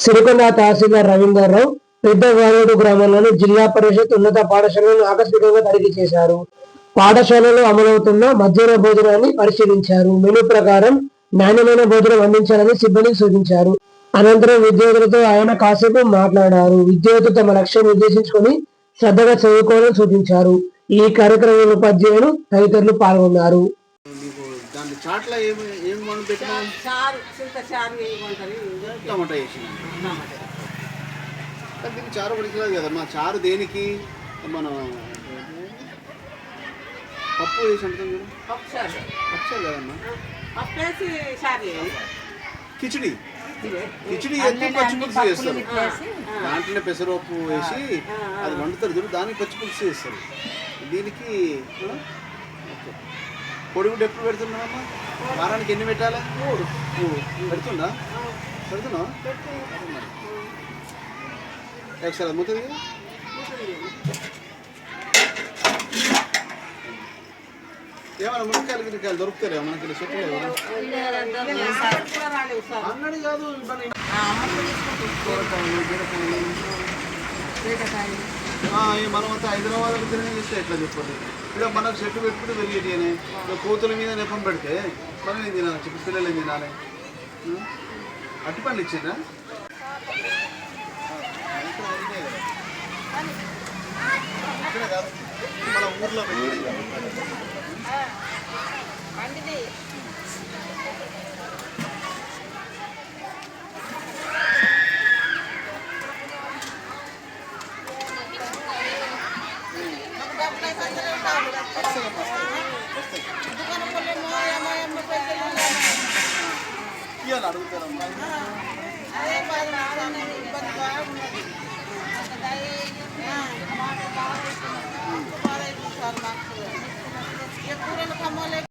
సిరికొండ తహసీల్దార్ రవీందర్రావు పెద్ద వారేడు గ్రామంలోని జిల్లా పరిషత్ ఉన్నత పాఠశాలను ఆకస్మికంగా తనిఖీ చేశారు. పాఠశాలలో అమలవుతున్న మధ్యాహ్న భోజనాన్ని పరిశీలించారు. మెనూ ప్రకారం నాణ్యమైన భోజనం అందించాలని సిబ్బందికి సూచించారు. అనంతరం విద్యార్థులతో ఆయన కాసేపు మాట్లాడారు. విద్యార్థులు తమ లక్ష్యం నిర్దేశించుకొని శ్రద్ధగా చదువుకోవాలని సూచించారు. ఈ కార్యక్రమంలో ఉపాధ్యాయులు తదితరులు పాల్గొన్నారు. చాట్ల ఏమి ఏమి మనం పెట్టినాం చారు చింత చారు వేయమంటారు టమాటా వేసినాం. కానీ దీనికి చారు పడికలేదు కదా మా చారు దేనికి? మన పప్పు వేసి అంటుంది కదా. పప్పు చారు. పప్పు కదమ్మా? పప్పు వేసి చారు కిచిడి. కిచిడి. ఎత్తి పచ్చి పులుసు చేస్తారు? దాంట్లోనే పెసరపప్పు వేసి అది వండుతారు చూడు దానికి పచ్చి పులుసు చేస్తారు. దీనికి ఓకే. పొడిగుడ్డు ఎప్పుడు పెడుతున్నావమ్మా వారానికి ఎన్ని పెట్టాలి? మూడు. పెడుతుందా? పెడుతున్నావా? ఒకసారి అది ముతుంది ఏమన్నా మునక్కాయలు గిన్నెకాయలు దొరుకుతాయి? మనకి సార్ అన్నది కాదు ఈ మనమంతా హైదరాబాద్ తిరిగి చేస్తే ఎట్లా చెప్పండి ఇక మనకు చెట్టు పెట్టుకుంటే వెరిగేటి అని కోతుల మీద నెపం పెడితే మనం ఏం తినాలి చెప్పి పిల్లలు ఏం తినాలి అట్టి పండ్లు ఇచ్చిందా మన ఊర్లో పెట్టి అడుగుతారమ్మా.